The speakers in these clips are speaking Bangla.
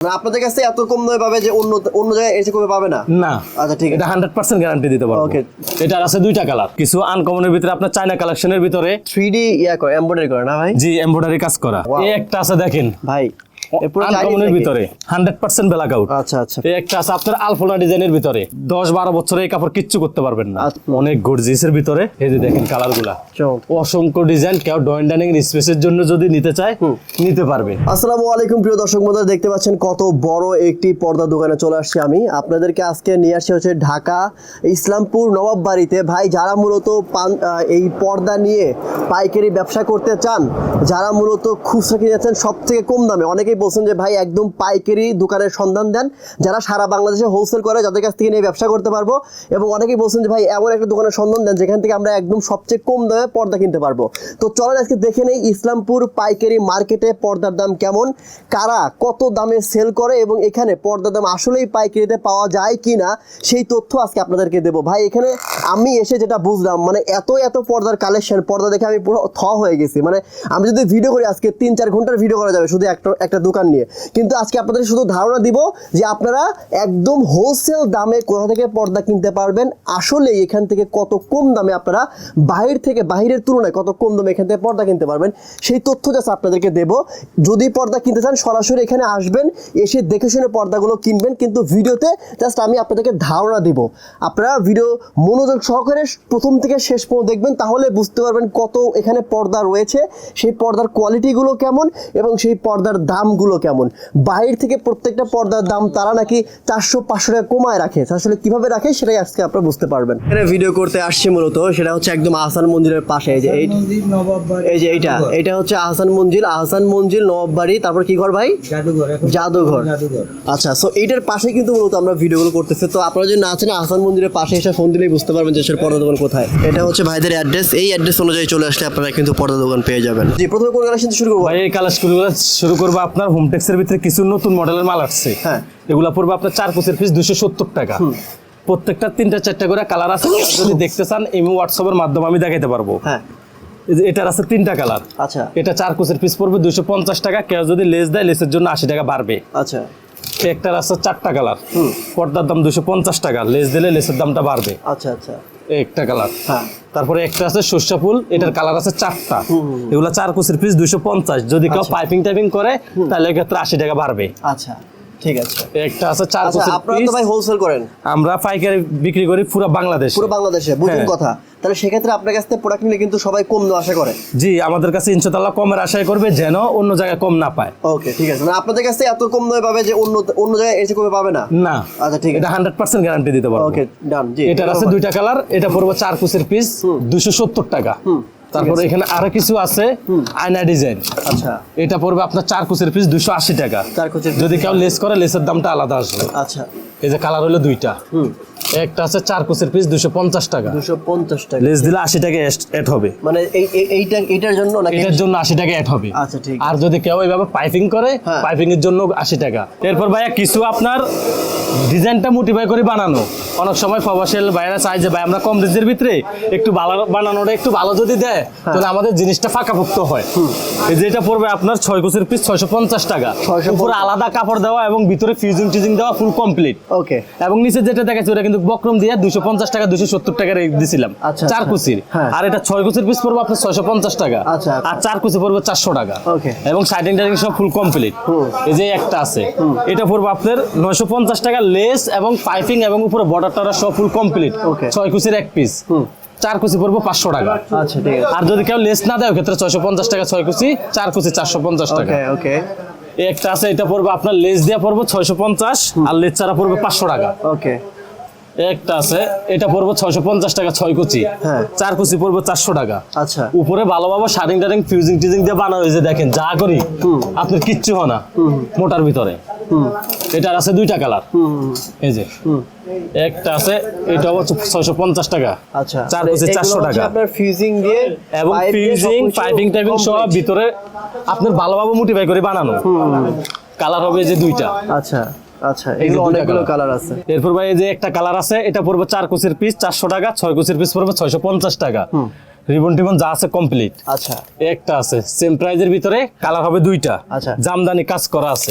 মানে আপনাদের কাছে এত কম দামে পাবে যে অন্য অন্য জায়গায় এসে কমে পাবে না? না। আচ্ছা ঠিক এটা হান্ড্রেড পার্সেন্ট গ্যারান্টি দিতে পারব। ওকে এটার আছে দুইটা কালার কিছু আনকমনের ভিতরে আপনার চায়না কালেকশনের ভিতরে। থ্রি ডি ইয়া করে এমব্রয়ডারি করে না ভাই? জি এমব্রয়ডারি কাজ করা। এই একটা আছে দেখেন। ভাই আনকমনের ভিতরে। হান্ড্রেড পার্সেন্ট ব্ল্যাক আউট আচ্ছা আচ্ছা। এই একটা আছে আপনার আলফোনা ডিজাইনের ভিতরে। দশ বারো বছরে এই কাপড় কিচ্ছু করতে পারবেন না। আচ্ছা। অনেক গর্জিয়াসের ভিতরে। এই যে দেখেন কালার অসংখ্য ডিজাইন কেউ ডয়েন ডাইনিং স্পেসের জন্য যদি নিতে চায় নিতে পারবে। আসসালামু আলাইকুম প্রিয় দর্শক বন্ধুরা দেখতে পাচ্ছেন কত বড় একটি পর্দা দোকানে চলে আসছি আমি। আপনাদেরকে আজকে নিয়ে আসছি হচ্ছে ঢাকা ইসলামপুর নবাব বাড়িতে ভাই যারা মূলত পান এই পর্দা নিয়ে পাইকারি ব্যবসা করতে চান যারা মূলত খুচরা কিনেছেন সব থেকে কম দামে অনেকেই বলছেন যে, ভাই, একদম পাইকারি দোকানের সন্ধান দেন যারা সারা বাংলাদেশে হোলসেল করে, যাদের কাছ থেকে নিয়ে ব্যবসা করতে পারব। এবং অনেকেই বলছেন যে, ভাই, এমন একটা দোকানের সন্ধান দেন যেখান থেকে আমরা একদম সবচেয়ে কম দামে পর্দা কিনতে পারব। তো চলেন আজকে দেখে নেই ইসলামপুর পাইকারি মার্কেটে পর্দার দাম কেমন, কারা কত দামে সেল করে এবং এখানে পর্দার দাম আসলেই পাইকারিতে পাওয়া যায় কি না সেই তথ্য আজকে আপনাদেরকে দেবো। ভাই, এখানে আমি এসে যেটা বুঝলাম মানে এত এত পর্দার কালেকশন পর্দা দেখে আমি পুরো থ হয়ে গেছি। মানে আমি যদি ভিডিও করি, আজকে তিন, চার ঘণ্টার ভিডিও করা যাবে শুধু একটা একটা দোকান নিয়ে। কিন্তু আজকে আপনাদের শুধু ধারণা দিব যে আপনারা একদম হোলসেল দামে কোথা থেকে পর্দা কিনতে পারবেন। আসলে এখান থেকে কত কম দামে আপনারা বাহির থেকে, বাহিরের তুলনায় কত কম দামে এখান থেকে পর্দা কিনতে পারবেন, সেই তথ্য জাস্ট আপনাদেরকে দেব। যদি পর্দা কিনতে চান, সরাসরি এখানে আসবেন, এসে দেখে শুনে পর্দাগুলো কিনবেন, কিন্তু ভিডিওতে জাস্ট আমি আপনাদেরকে ধারণা দিব। আপনারা ভিডিও মনোযোগ সহকারে প্রথম থেকে শেষ পর্যন্ত দেখবেন তাহলে বুঝতে পারবেন কত এখানে পর্দা রয়েছে সেই পর্দার কোয়ালিটিগুলো কেমন এবং সেই পর্দার দামগুলো কেমন। বাইরে থেকে প্রত্যেকটা পর্দার দাম তারা নাকি চারশো পাঁচশো টাকা কমায় রাখে। আসলে কীভাবে রাখে সেটাই আজকে আপনারা বুঝতে পারবেন। এখানে ভিডিও করতে আসছি মূলত সেটা হচ্ছে একদম আহসান মন্দিরের পাশে এই যে এই মন্দির এই যে এইটা এটা হচ্ছে আহসান মঞ্জিল আহসান মঞ্জিল নবাব বাড়ি তারপর কি ঘর ভাই? জাদুঘর জাদুঘর। জাদুঘর। আচ্ছা সো এইটার পাশে কিন্তু মূলত আমরা ভিডিওগুলো করতেছি। তো আপনারা যদি না আছেন আহসান মন্দিরের পাশে এসে ফোন দিলেই বুঝতে পারবেন যে সেটা পর্দা দোকান কোথায়? এটা হচ্ছে ভাইদের অ্যাড্রেস। এই অ্যাড্রেস অনুযায়ী চলে আসলে আপনারা কিন্তু পর্দা দোকান পেয়ে যাবেন। জি প্রথমে কোন কালেকশন শুরু করব? ভাই এই কালেকশনগুলো শুরু করব আপনার হোমটেক্সের ভিতরে কিছু নতুন মডেলের মাল আসছে। হ্যাঁ। এগুলো পড়বে আপনার চার কোচের পিস দুশো সত্তর টাকা। প্রত্যেকটা তিনটা চারটা করে কালার আছে। যদি দেখতে চান এমনি হোয়াটসঅ্যাপের মাধ্যমে আমি দেখাইতে পারব। হ্যাঁ। যে এটার আছে তিনটা কালার। আচ্ছা। এটা চার কোচের পিস পড়বে দুশো পঞ্চাশ টাকা। কেউ যদি লেস দেয় লেসের জন্য আশি টাকা বাড়বে। আচ্ছা। একটার আছে চারটা কালার পর্দার দাম দুশো পঞ্চাশ টাকা লেস দিলে লেসের দামটা বাড়বে। আচ্ছা আচ্ছা। একটা কালার হ্যাঁ। তারপরে একটা আছে সর্ষা ফুল এটার কালার আছে চারটা। এগুলা চার কুচির পিস দুশো পঞ্চাশ। যদি কেউ পাইপিং টাইপিং করে তাহলে এক্ষেত্রে আশি টাকা বাড়বে। আচ্ছা। ঠিক আছে। একটা আছে চার আচ্ছা আপনারা তো ভাই হোলসেল করেন। আমরা পাইকারি বিক্রি করি পুরো বাংলাদেশ। পুরো বাংলাদেশে বুঝুন হ্যাঁ। কথা। তাহলে সেক্ষেত্রে আপনার কাছ থেকে প্রোডাক্ট নিলে কিন্তু সবাই কম আশা করে। জি আমাদের কাছে ইনশাল্লাহ কমের আশায় করবে যেন অন্য জায়গায় কম না পায়। ওকে ঠিক আছে। মানে আপনাদের কাছ থেকে এত কম দামে পাবে যে অন্য অন্য জায়গায় এসে কমে পাবে না? না। আচ্ছা ঠিক এটা আছে। হান্ড্রেড পার্সেন্ট গ্যারান্টি দিতে পারব। ওকে ডান জি এটার আছে দুইটা কালার এটা পড়ব চার কুচের পিস দুশো সত্তর টাকা। তারপরে এখানে আরও কিছু আছে আয়না ডিজাইন। আচ্ছা। এটা পড়বে আপনার চার কুচের পিস দুশো আশি টাকা। যদি কেউ লেস করে লেসের দামটা আলাদা আসবে। আচ্ছা। এই যে কালার হলো দুইটা। একটা আছে চার কুচের পিস দুশো পঞ্চাশ টাকা। দুশো পঞ্চাশ টাকা। লেস দিলে আশি টাকা অ্যাড হবে। মানে এই এই- এইটা এইটার জন্য এটার জন্য আশি টাকা অ্যাড হবে। আচ্ছা, ঠিক আর যদি কেউ এইভাবে পাইপিং করে হ্যাঁ। পাইপিং এর জন্য আশি টাকা। এরপর ভাইয়া কিছু আপনার ডিজাইনটা মোটিফাই করে বানানো। অনেক সময় প্রবাসের বাইরে চাই যে ভাই আমরা কম রেঞ্জের ভিতরে একটু ভালো বানানোটা একটু ভালো যদি দেয় হ্যাঁ। তাহলে আমাদের জিনিসটা ফাঁকাভুক্ত হয়। এই যে পড়বে আপনার ছয় কোচের পিস ছয়শো পঞ্চাশ টাকা। উপরে আলাদা কাপড় দেওয়া এবং ভিতরে ফিউজিং টিজিং দেওয়া ফুল কমপ্লিট ওকে এবং নিচে যেটা দেখাচ্ছে ওটা কিন্তু বক্রম দিয়ে দুশো পঞ্চাশ টাকা দুশো সত্তর টাকা রেট দিছিলাম। আচ্ছা, চার আচ্ছা। কুচির হ্যাঁ। আর এটা ছয় কুচির পিস পড়বে আপনার ছয়শো পঞ্চাশ টাকা। আচ্ছা। আর চার কুচি পড়বে চারশো টাকা। এবং সাইডিং টাইডিং সব ফুল কমপ্লিট এই যে একটা আছে। এটা পড়বে আপনার নয়শো পঞ্চাশ টাকা লেস এবং পাইপিং এবং উপরে বর্ডার টর্ডার সব ফুল কমপ্লিট ছয় কুচির এক পিস চার কুচি পড়বে পাঁচশো টাকা। আচ্ছা ঠিক আছে। আর যদি কেউ লেস না দেয় ক্ষেত্রে ছয়শো পঞ্চাশ টাকা ছয় কুচি চার কুচি চারশো পঞ্চাশ টাকা। ওকে একটা আছে এটা পড়বে আপনার লেস দেওয়া পড়বে ছয়শো পঞ্চাশ আর লেস ছাড়া পড়বে পাঁচশো টাকা। ওকে। একটা আছে এটা পড়ব ছয়শো পঞ্চাশ টাকা ছয় কুচি হ্যাঁ। চার কুচি পড়ব চারশো টাকা। আচ্ছা। উপরে ভালোভাবে শারিং টারিং ফিউজিং টিউজিং দিয়ে বানানো হয়েছে দেখেন যা করি আপনার কিচ্ছু হয় না মোটার ভিতরে। এটার আছে দুইটা কালার। এই যে। একটা আছে এটা হচ্ছে ছয়শো পঞ্চাশ টাকা। আচ্ছা। চার মানে চারশো টাকা। আপনার ফিউজিং দিয়ে এবং ফিউজিং পাইপিং টাইপিং সব ভিতরে আপনার ভালোভাবে মোটিফাই করে বানানো। কালার হবে যে দুইটা। আচ্ছা আচ্ছা এগুলো অনেকগুলো কালার। আছে। এরপর ভাই এই যে একটা কালার আছে এটা পড়বে চার কুচির পিস চারশো টাকা ছয় কুচির পিস পড়বে ছয়শো পঞ্চাশ টাকা। রিবন টিবন যা আছে কমপ্লিট আচ্ছা। একটা আছে সেম প্রাইজের ভিতরে কালার হবে দুইটা। আচ্ছা। জামদানি কাজ করা আছে।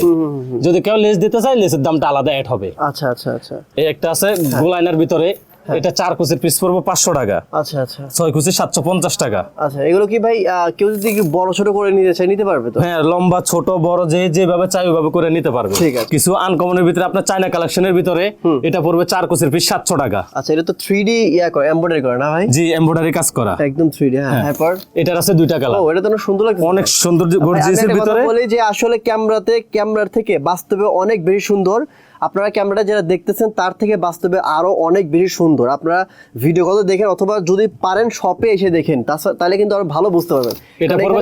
যদি কেউ লেস দিতে চায় লেসের দামটা আলাদা অ্যাড হবে। আচ্ছা আচ্ছা আচ্ছা। এই একটা আছে গোলাইনার ভিতরে এটা চার কুচির পিস পড়ব পাঁচশো টাকা। আচ্ছা আচ্ছা। ছয় কুচি সাতশো পঞ্চাশ টাকা। আচ্ছা এগুলো কি ভাই কেউ যদি বড় ছোট করে নিতে চায় নিতে পারবে তো? হ্যাঁ লম্বা ছোট বড় যে যেভাবে চাই ওইভাবে করে নিতে পারবে। ঠিক আছে। কিছু আনকমনের ভিতরে আপনার চায়না কালেকশনের ভিতরে এটা পড়বে চার কুচির পিস সাতশো টাকা। আচ্ছা এটা তো থ্রি ডি ইয়া করে এমব্রয়ডারি করে না ভাই? জি এমব্রয়ডারি কাজ করা। একদম থ্রি ডি হ্যাঁ এরপর এটার আছে দুইটা কালার ও এটা তো সুন্দর লাগছে। অনেক সুন্দর গর্জিয়াসের ভিতরে। বলি যে আসলে ক্যামেরাতে ক্যামেরার থেকে বাস্তবে অনেক বেশি সুন্দর। আপনারা ক্যামেরাটা যেটা দেখতেছেন তার থেকে বাস্তবে আরও অনেক বেশি সুন্দর। আপনারা ভিডিও কল দেখেন অথবা যদি পারেন শপে এসে দেখেন তাহলে কিন্তু আরও ভালো বুঝতে পারবেন। এটা পড়বে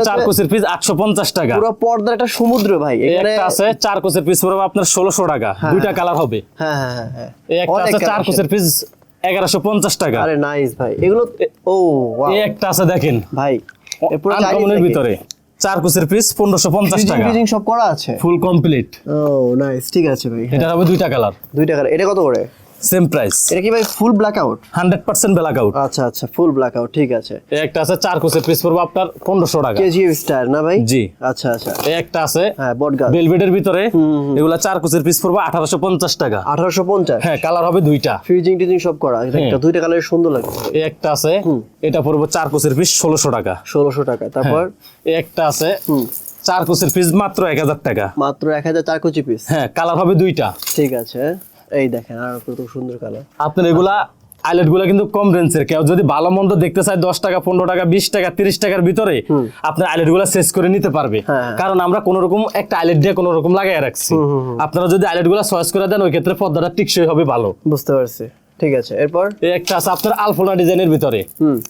পিস টাকা। পুরো পর্দার একটা সমুদ্র ভাই। এখানে একটা আছে পিস পড়বে আপনার ষোলোশো টাকা। দুইটা কালার হবে। হ্যাঁ হ্যাঁ হ্যাঁ হ্যাঁ। একটা আছে। পিস টাকা। আরে নাইস ভাই। এগুলো ও wow, এই একটা আছে দেখেন। ভাই পুরো ভিতরে। চার কুচের পিস পনেরোশো পঞ্চাশ টাকা। সব করা আছে? ফুল কমপ্লিট ও নাইস ঠিক আছে ভাই এটা হবে দুইটা কালার দুইটা কালার এটা কত করে? সেম প্রাইস এটা কি ভাই full blackout hundred percent blackout আচ্ছা আচ্ছা ফুল ব্ল্যাক আউট ঠিক আছে। একটা আছে চার কুচের পিস পড়বে আপনার পনেরোশো টাকা। কেজিএফ স্টাইল না ভাই? জি। আচ্ছা আচ্ছা। এই একটা আছে হ্যাঁ বটগাছ বেলভেটের ভিতরে এগুলা চার কুচের পিস পড়বে আঠারোশো পঞ্চাশ টাকা। আঠারোশো পঞ্চাশ? হ্যাঁ কালার হবে দুইটা। ফ্রিজিং টিজিং সব করা। একটা দুইটা কালার সুন্দর লাগে এই একটা আছে এটা পড়বে চার কুচের পিস ষোলোশো টাকা। ষোলোশো টাকা। তারপর? এই একটা আছে চার কুচের পিস মাত্র এক হাজার টাকা। মাত্র এক হাজার চার কোচি পিস হ্যাঁ কালার হবে দুইটা। ঠিক আছে। এই দেখেন আর কত সুন্দর কালার। আপনার এগুলা আইলেটগুলা কিন্তু কম রেঞ্জের। কেউ যদি ভালো মন্দ দেখতে চায় দশ টাকা পনেরো টাকা বিশ টাকা তিরিশ টাকার ভিতরে আপনার আইলেটগুলা শেষ করে নিতে পারবে। হ্যাঁ। কারণ আমরা কোন রকম একটা আইলেট দিয়ে কোন রকম লাগাই রাখছি। আপনারা যদি আইলেটগুলা চয়েস করে দেন ওই ক্ষেত্রে পর্দাটা টিকসই হবে ভালো। বুঝতে পারছি। ঠিক আছে এরপর? এই একটা আছে আপনার আলফোনা ডিজাইনের ভিতরে।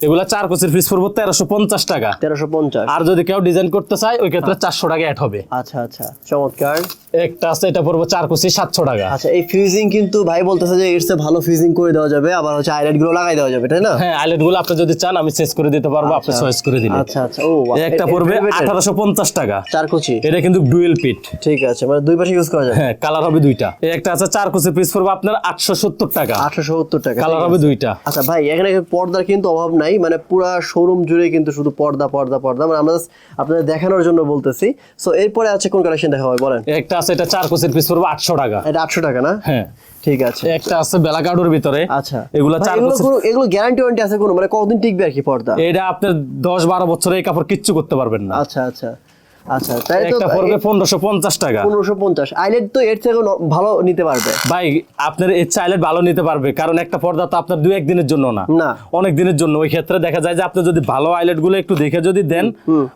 এগুলা চার কোচের পিস পড়ব তেরোশো পঞ্চাশ টাকা। তেরোশো পঞ্চাশ। আর যদি কেউ ডিজাইন করতে চায় ওই ক্ষেত্রে চারশো টাকা অ্যাড হবে। আচ্ছা আচ্ছা। চমৎকার। একটা আছে এটা পড়ব চার কোচি সাতশো টাকা। আচ্ছা এই ফিউজিং কিন্তু ভাই বলতেছে যে এর ভালো ফিউজিং করে দেওয়া যাবে আবার হচ্ছে আইলাইটগুলো লাগাই দেওয়া যাবে তাই না? হ্যাঁ আইলেটগুলো আপনি যদি চান আমি চেস করে দিতে পারব আপনি চয়েস করে দিলে আচ্ছা আচ্ছা ও একটা পড়বে আঠারোশো পঞ্চাশ টাকা। চার কুচি? এটা কিন্তু ডুয়েল পিট ঠিক আছে মানে দুই পাশে ইউজ করা যাবে। হ্যাঁ কালার হবে দুইটা। এই একটা আছে চার কোচের পিস পড়বে আপনার আটশো সত্তর টাকা। আঠারোশো সত্তর টাকা কালার হবে দুইটা। আচ্ছা ভাই এখানে পর্দার কিন্তু অভাব নাই মানে পুরা শোরুম জুড়ে কিন্তু শুধু পর্দা পর্দা পর্দা মানে আমরা আপনাদের দেখানোর জন্য বলতেছি। সো এরপরে আছে কোন কালেকশন দেখা হবে বলেন। একটা আছে এটা চার কোচের পিস পড়বে আটশো টাকা। এটা আটশো টাকা না? হ্যাঁ। ঠিক আছে। একটা আছে বেলাকাডোর ভিতরে। আচ্ছা। এগুলা চার এগুলো এগুলো গ্যারান্টি ওয়ারেন্টি আছে কোনো? মানে কতদিন টিকবে আর কি পর্দা? এটা আপনার বছরে এই কাপড় কিচ্ছু করতে পারবেন না। আচ্ছা আচ্ছা। আচ্ছা তাই তো একটা পড়বে পনেরোশো পঞ্চাশ টাকা। পনেরোশো পঞ্চাশ। আইলেট তো এর থেকে ভালো নিতে পারবে। ভাই আপনার এই চাইলে ভালো নিতে পারবে। কারণ একটা পর্দা তো আপনার দুই একদিনের জন্য না। না। অনেক দিনের জন্য। ওই ক্ষেত্রে দেখা যায় যে আপনি যদি ভালো আইলেটগুলো একটু দেখে যদি দেন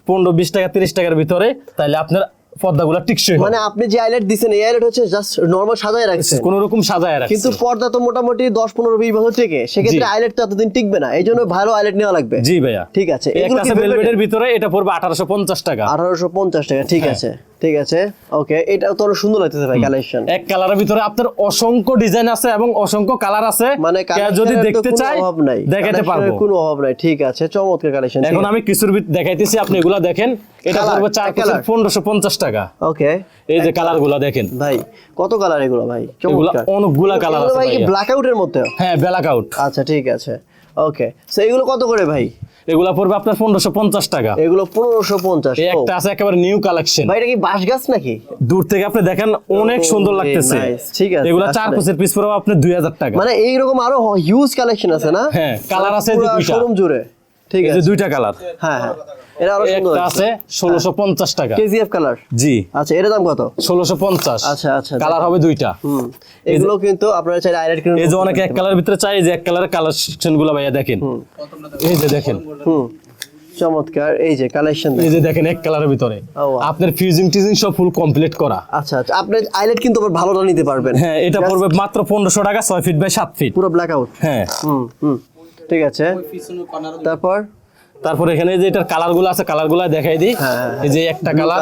পনেরো বিশ টাকা তিরিশ টাকার ভিতরে তাহলে আপনার পর্দাগুলো টিকসই মানে আপনি যে আইলেট দিচ্ছেন এই আইলেট হচ্ছে জাস্ট নর্মাল সাজায় রাখছে কোন রকম সাজায় রাখছে। কিন্তু পর্দা তো মোটামুটি দশ পনেরো বিশ বছর থেকে সেক্ষেত্রে। আইলেট তো এতদিন টিকবে না। এই জন্য ভালো আইলেট নেওয়া লাগবে। জি ভাইয়া। ঠিক আছে। একটা ভেলভেটের ভিতরে এটা পড়বে আঠারোশো পঞ্চাশ টাকা। আঠারোশো পঞ্চাশ টাকা ঠিক হ্যাঁ। আছে। ঠিক আছে? ওকে এটা তো সুন্দর লাগতেছে ভাই কালেকশন এক কালারের ভিতরে আপনার অসংখ্য ডিজাইন আছে এবং অসংখ্য কালার আছে। মানে যদি দেখতে চায় অভাব নাই। দেখাতে পারব। কোনো অভাব নাই। ঠিক আছে চমৎকার কালেকশন এখন আমি কিছুর দেখাইতেছি আপনি এগুলা দেখেন। এটা পড়বে চার এক colour। পনেরোশো পঞ্চাশ টাকা। ওকে এই যে কালারগুলা দেখেন। ভাই কত কালার এগুলো ভাই? চমৎকার। অনেকগুলা কালার আছে ভাই। ব্ল্যাক আউটের মধ্যে? হ্যাঁ ব্ল্যাক আউট আচ্ছা ঠিক আছে। ওকে সো এগুলো কত করে ভাই? এগুলা পড়বে আপনার পনেরোশো পঞ্চাশ টাকা। এগুলো পনেরোশো পঞ্চাশ। একটা আছে একেবারে নিউ কালেকশন ভাই এটা কি বাঁশ গাছ নাকি? দূর থেকে আপনি দেখেন অনেক সুন্দর লাগতেছে। ঠিক আছে, এগুলা চার পিসের পিস পড়বে আপনার দুই হাজার টাকা। মানে এইরকম আরও হিউজ কালেকশন আছে না? হ্যাঁ, কালার আছে শোরুম জুড়ে। ঠিক আছে। দুইটা কালার হ্যাঁ হ্যাঁ। এটা আরও সুন্দর আছে ষোলোশো পঞ্চাশ টাকা। KGF colour ji. আচ্ছা এর দাম কত? ষোলোশো পঞ্চাশ। আচ্ছা, আচ্ছা, কালার হবে দুইটা। হুম। এগুলো কিন্তু আপনারা কিনে এই যে অনেকে এক কালার ভিতরে চাই যে এক কালারের কালেকশনগুলো ভাইয়া দেখেন। এই যে দেখেন। হুম। চমৎকার। এই যে কালেকশন এই যে দেখেন। এক কালারের ভিতরে। আপনার ফিউজিং টিজিং সব ফুল কমপ্লিট করা। আচ্ছা আচ্ছা। আপনি আইলেট কিন্তু আবার ভালোটা নিতে পারবেন। হ্যাঁ এটা পড়বে মাত্র পনেরোশো টাকা ছয় ফিট বাই সাত ফিট পুরো ব্ল্যাক আউট হ্যাঁ। হুম হুম। ঠিক আছে। তারপর? তারপর এখানে যে এটার কালারগুলো আছে কালারগুলো দেখাই দিই। হ্যাঁ, হ্যাঁ, এই যে একটা কালার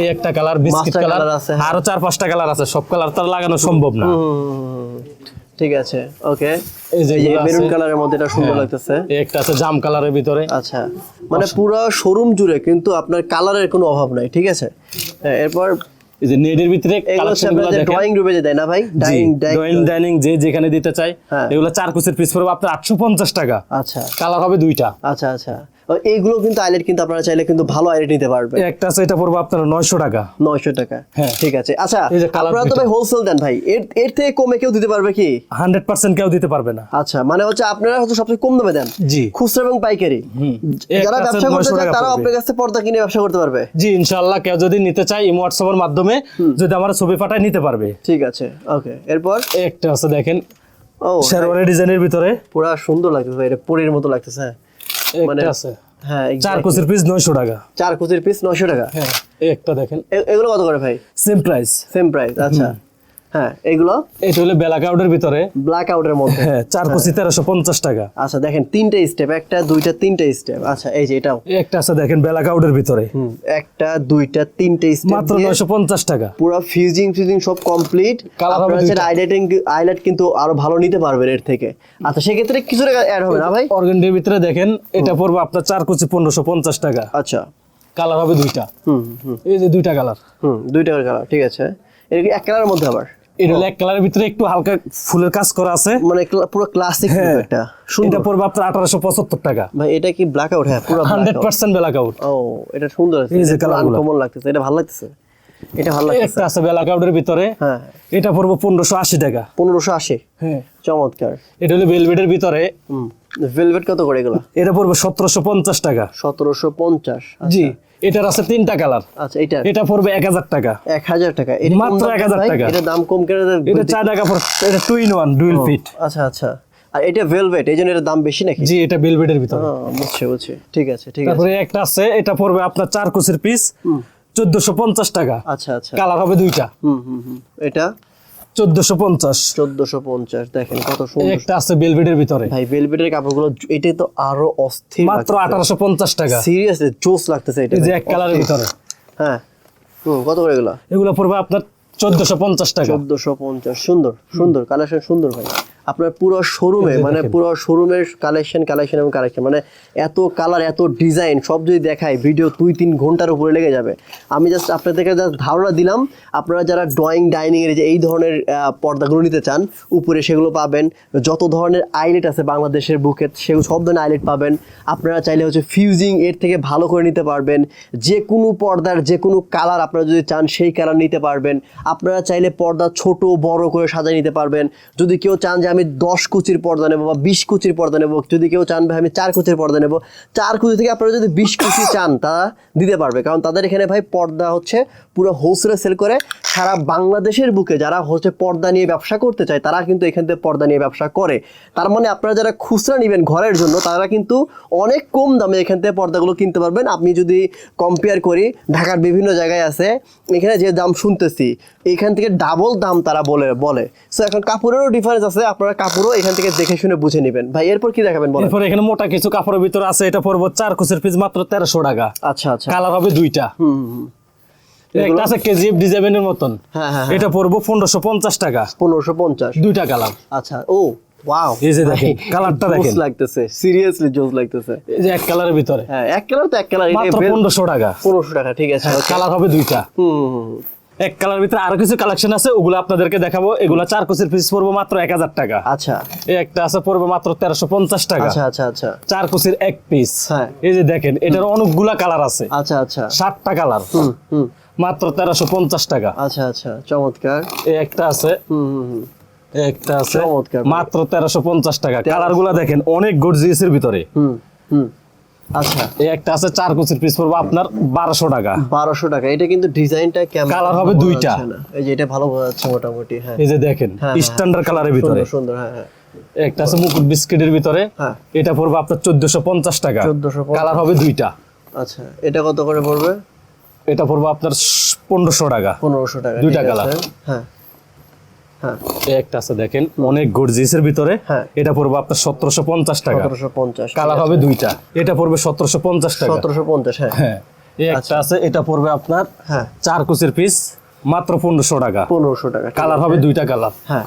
এই একটা কালার বিস্কিট কালার আছে, হ্যাঁ। আরও চার পাঁচটা কালার আছে। সব কালার তার লাগানো সম্ভব না। ঠিক আছে ওকে। এই যে এই মেরুন কালারের মধ্যে এটা সুন্দর হ্যাঁ। লাগতেছে। এই একটা আছে জাম কালারের ভিতরে। আচ্ছা মানে পুরো শোরুম জুড়ে কিন্তু আপনার কালারের কোনো অভাব নাই ঠিক আছে? হ্যাঁ, এরপর এই যে নেটের ভিতরে দেখেন। ড্রয়িং রুমে যে দেয় না ভাই? ডাইনিং ডাইনিং যে যেখানে দিতে চাই হ্যাঁ। এগুলো চার কুচের পিস পড়বে আপনার আটশো পঞ্চাশ টাকা। আচ্ছা। কালার হবে দুইটা। আচ্ছা আচ্ছা। এইগুলো কিন্তু আইলেট কিন্তু আপনারা চাইলে কিন্তু ভালো আইলেট নিতে পারবেন। একটা আছে এটা পড়বে আপনার নয়শো টাকা। নয়শো টাকা। হ্যাঁ। ঠিক আছে। আচ্ছা আপনারা তো ভাই হোলসেল দেন ভাই। এর এর থেকে কমে কেউ দিতে পারবে কি? হান্ড্রেড পার্সেন্ট কেউ দিতে পারবে না। আচ্ছা মানে হচ্ছে আপনারা হয়তো সবচেয়ে কম দামে দেন। জি। খুচরা এবং পাইকারি। হুম। যারা ব্যবসা করতে চায় তারা। আপনার কাছে পর্দা কিনে ব্যবসা করতে পারবে। জি ইনশাল্লাহ কেউ যদি নিতে চায় ইমো হোয়াটসঅ্যাপের মাধ্যমে যদি আমার ছবি পাঠায় নিতে পারবে। ঠিক আছে ওকে এরপর? একটা আছে দেখেন ও শেরওয়ানি ডিজাইনের ভিতরে। পুরা সুন্দর লাগতেছে ভাই, এটা পরীর মতো লাগতেছে। হ্যাঁ। মানে আছে। হ্যাঁ চার কোচের পিস নয়শো টাকা। চার কোচের পিস নয়শো টাকা? হ্যাঁ একটা দেখেন। এগুলো কত করে ভাই? সেম প্রাইস সেম প্রাইস আচ্ছা। হ্যাঁ এগুলো? এটা হলে ব্ল্যাক আউটের ভিতরে। ব্ল্যাক আউটের মধ্যে। হ্যাঁ চার কুচি তেরোশো পঞ্চাশ টাকা। আচ্ছা দেখেন তিনটা স্টেপ একটা দুইটা তিনটা স্টেপ আচ্ছা এই যে এটাও। একটা আছে দেখেন ব্ল্যাক আউটের ভিতরে। একটা দুইটা তিনটা স্টেপ মাত্র নয়শো পঞ্চাশ টাকা। পুরো ফিউজিং ফিউজিং সব কমপ্লিট Colour হবে আপনারা দুইটা। আইলাইটিং আইলাইট কিন্তু আরও ভালো নিতে পারবেন এর থেকে। আচ্ছা সেক্ষেত্রে কিছু টাকা অ্যাড হবে না ভাই? ভিতরে দেখেন এটা পড়বে আপনার চার কুচি পনেরোশো পঞ্চাশ টাকা। আচ্ছা। কালার হবে দুইটা। হুম হুম। এই যে দুইটা কালার হুম দুই টাকার কালার ঠিক আছে। এটা এক কালারের মধ্যে আবার? এটা কালারের ভিতরে একটু হালকা ফুলের কাজ করা আছে। মানে পুরো ক্লাসিক হ্যাঁ এটা। পড়বে আপনার আঠারোশো পঁচাত্তর টাকা। ভাই এটা কি ব্ল্যাক আউট হ্যাঁ পুরো হান্ড্রেড পার্সেন্ট ব্ল্যাক আউট ও এটা সুন্দর আছে আনকমন লাগতেছে। এটা ভালো লাগতেছে? এটা ভালো লাগতেছে। একটা আছে ভিতরে। হ্যাঁ। এটা পড়বে পনেরোশো আশি টাকা। পনেরোশো আশি? হ্যাঁ। চমৎকার। এটা হলো ভেলভেটের ভিতরে। ভেলভেট কত করে এগুলো? এটা পড়বে সতেরোশো পঞ্চাশ টাকা। সতেরোশো পঞ্চাশ। জি। এটার আছে তিনটা কালার। আচ্ছা এটা এটা পড়বে এক হাজার টাকা। এক হাজার টাকা। মাত্র 1000 ভাই? টাকা। এটা দাম কম করে দেন। এটা চার টাকা এটা two in one dual fit আচ্ছা আচ্ছা। আর এটা ভেলভেট এই জন্য এটার দাম বেশি নাকি? জি এটা ভেলভেটের ভিতরে। বুঝছি বুঝছি। ঠিক আছে ঠিক আছে। তারপরে একটা আছে এটা পড়বে আপনার চার কুচির পিস চোদ্দশো পঞ্চাশ টাকা। আচ্ছা আচ্ছা। কালার হবে দুইটা। হুম হুম হুম। এটা? চোদ্দশো পঞ্চাশ। চোদ্দশো পঞ্চাশ দেখেন কত সুন্দর। একটা আছে বেলভেটের ভিতরে। ভাই বেলভেটের কাপড়গুলো এটাই তো আরও অস্থির মাত্র আঠারোশো পঞ্চাশ টাকা। সিরিয়াসলি জোস লাগতেছে এটা যে এক কালারের ভিতরে। হ্যাঁ। কত করে এগুলো? এগুলো পড়বে আপনার চোদ্দশো পঞ্চাশ টাকা। চোদ্দশো পঞ্চাশ সুন্দর সুন্দর কালেকশন সুন্দর ভাই। আপনার পুরো শোরুমে মানে পুরো শোরুমের কালেকশন কালেকশন এবং কালেকশন মানে এত কালার এত ডিজাইন সব যদি দেখায় ভিডিও দুই তিন ঘণ্টার উপরে লেগে যাবে। আমি জাস্ট আপনাদেরকে জাস্ট ধারণা দিলাম আপনারা যারা ড্রয়িং ডাইনিং এর যে এই ধরনের পর্দাগুলো নিতে চান উপরে সেগুলো পাবেন। যত ধরনের আইলেট আছে বাংলাদেশের বুকে সেগুলো সব ধরনের আইলেট পাবেন। আপনারা চাইলে হচ্ছে ফিউজিং এর থেকে ভালো করে নিতে পারবেন। যে কোনো পর্দার যে কোনো কালার আপনারা যদি চান সেই কালার নিতে পারবেন। আপনারা চাইলে পর্দা ছোট বড় করে সাজিয়ে নিতে পারবেন। যদি কেউ চান যে আমি দশ কুচির পর্দা নেব বা বিশ কুচির পর্দা নেব। যদি কেউ চান ভাই, আমি চার কুচির পর্দা নেব। চার কুচি থেকে আপনারা যদি বিশ কুচি চান, তা দিতে পারবে। কারণ তাদের এখানে ভাই পর্দা হচ্ছে পুরো হোলসেলে সেল করে সারা বাংলাদেশের বুকে যারা হচ্ছে পর্দা নিয়ে ব্যবসা করতে চায় তারা কিন্তু এখান থেকে পর্দা নিয়ে ব্যবসা করে। তার মানে আপনারা যারা খুচরা নেবেন ঘরের জন্য তারা কিন্তু অনেক কম দামে এখান থেকে পর্দাগুলো কিনতে পারবেন। আপনি যদি কম্পেয়ার করি ঢাকার বিভিন্ন জায়গায় আছে এখানে যে দাম শুনতেছি এখান থেকে ডাবল দাম তারা বলে বলে। সো এখন কাপড়েরও ডিফারেন্স আছে আপনারা কাপড়ও এখান থেকে দেখে শুনে বুঝে নেবেন। ভাই এরপর কি দেখাবেন বলেন? এরপরে এখানে মোটা কিছু কাপড়ের ভিতরে আছে এটা পড়ব চার কোচের পিস মাত্র তেরোশো টাকা। আচ্ছা আচ্ছা। কালার হবে দুইটা। হুম হুম, হুম আছে কেজিএফ ডিজাইনের মতন। হ্যাঁ, হ্যাঁ, এটা পড়ব পনেরোশো পঞ্চাশ টাকা। পনেরোশো পঞ্চাশ। দুইটা কালার আচ্ছা ও ওয়াও এই যে দেখেন, কালারটা দেখেন। লাগতেছে সিরিয়াসলি জোস লাগতেছে। এই যে এক কালারের ভিতরে। হ্যাঁ এক কালার তো এক কালার মাত্র পনেরোশো টাকা। পনেরোশো টাকা ঠিক আছে কালার হবে দুইটা। হুম হুম, হুম, হুম। এক কালার ভিতরে আরও কিছু কালেকশন আছে ওগুলো আপনাদেরকে দেখাবো। এগুলা চার কুচির পিস পড়ব মাত্র এক হাজার টাকা। আচ্ছা। এই একটা আছে পড়বে মাত্র তেরোশো পঞ্চাশ টাকা। আচ্ছা আচ্ছা আচ্ছা। চার কুচির এক পিস হ্যাঁ। এই যে দেখেন এটার অনেকগুলা কালার আছে। আচ্ছা আচ্ছা। সাতটা কালার। হুম হুম। মাত্র তেরোশো পঞ্চাশ টাকা। আচ্ছা আচ্ছা চমৎকার। এই একটা আছে। একটা আছে। মাত্র তেরোশো পঞ্চাশ টাকা। কালারগুলা দেখেন অনেক ভিতরে। আচ্ছা। এই একটা আছে চার কুচির পিস পড়ব আপনার বারোশো টাকা। বারোশো টাকা। এটা কিন্তু ডিজাইনটা কেমন? Colour হবে দুইটা। এই যে এটা ভালো বোঝা যাচ্ছে মোটামুটি হ্যাঁ। এই যে দেখেন হ্যাঁ, হ্যাঁ। স্ট্যান্ডার্ড কালারের ভিতরে। সুন্দর হ্যাঁ হ্যাঁ। একটা আছে মুকুট বিস্কিটের ভিতরে। হ্যাঁ। এটা পড়বে আপনার চোদ্দশো পঞ্চাশ টাকা। 1450 কালার হবে দুইটা। আচ্ছা এটা কত করে পড়বে? এটা পড়ব আপনার পনেরোশো টাকা। পনেরোশো টাকা দুইটা কালার। হ্যাঁ। হ্যাঁ। একটা আছে দেখেন অনেক গর্জিসের ভিতরে। হ্যাঁ। এটা পড়বে আপনার সতেরোশো পঞ্চাশ টাকা। কালার হবে দুইটা। এটা পড়বে সতেরোশো পঞ্চাশ টাকা। সতেরোশো পঞ্চাশ হ্যাঁ। হ্যাঁ। একটা আছে এটা পড়বে আপনার হ্যাঁ। চার কুচির পিস মাত্র পনেরোশো টাকা। পনেরোশো টাকা কালার। হবে দুইটা কালার হ্যাঁ।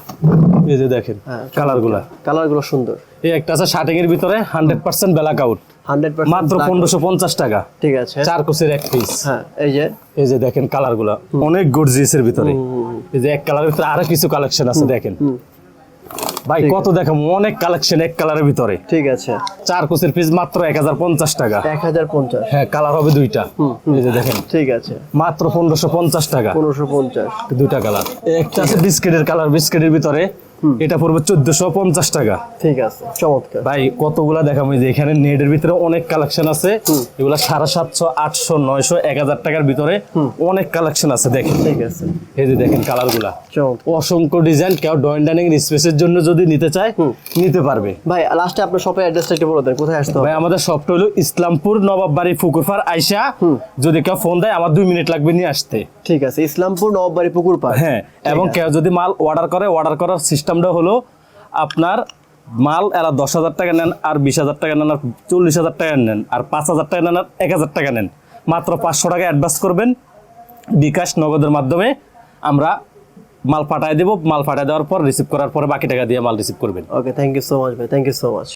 এই যে দেখেন হ্যাঁ, কালারগুলা। কালারগুলো সুন্দর। এই একটা আছে শার্টিং এর ভিতরে hundred percent blackout hundred মাত্র পনেরোশো পঞ্চাশ টাকা। ঠিক আছে। চার কোচের এক পিস হ্যাঁ এই যে। এই যে দেখেন কালারগুলা। অনেক গর্জিয়াস এর ভিতরে। এই যে এক কালারের ভিতরে আরও কিছু কালেকশন আছে দেখেন। ভাই কত দেখাম অনেক কালেকশন এক কালারের ভিতরে। ঠিক আছে। চার কোচের পিস মাত্র এক হাজার পঞ্চাশ টাকা। এক হাজার পঞ্চাশ। হ্যাঁ কালার হবে দুইটা। এই যে দেখেন। ঠিক আছে। মাত্র পনেরোশো পঞ্চাশ টাকা। পনেরোশো পঞ্চাশ। দুইটা কালার একটা আছে বিস্কিটের কালার বিস্কিটের ভিতরে এটা পড়বে চোদ্দশো পঞ্চাশ টাকা। ঠিক আছে চমৎকার। ভাই কতগুলা দেখাবো যে এখানে নেটের ভিতরে অনেক কালেকশন আছে। এগুলা সাড়ে সাতশো আটশো নয়শো এক হাজার টাকার ভিতরে অনেক কালেকশন আছে দেখেন। ঠিক আছে। এই যে দেখেন কালারগুলা। অসংখ্য ডিজাইন কেউ ডয়েন ডাইনিং স্পেসের জন্য যদি নিতে চায় নিতে পারবে। ভাই লাস্টে আপনার শপের অ্যাড্রেসটা একটু বলে দেন কোথায় আসতে হবে? ভাই আমাদের শপটা হলো ইসলামপুর নবাববাড়ি ফুকুরপার আইসা। যদি কেউ ফোন দেয় আমার দুই মিনিট লাগবে নিয়ে আসতে। ঠিক আছে ইসলামপুর নববাড়ি পুকুর পাড় হ্যাঁ এবং কেউ যদি মাল অর্ডার করে অর্ডার করার সিস্টেমটা হলো আপনার মাল এরা দশ হাজার টাকা নেন আর বিশ হাজার টাকা নেন আর চল্লিশ হাজার টাকা নেন আর পাঁচ হাজার টাকা নেন আর এক হাজার টাকা নেন। মাত্র পাঁচশো টাকা অ্যাডভান্স করবেন। বিকাশ নগদের মাধ্যমে আমরা মাল পাঠায় দেবো। মাল পাঠায় দেওয়ার পর রিসিভ করার পরে বাকি টাকা দিয়ে মাল রিসিভ করবেন। Okay thank you so much ভাই। Thank you so much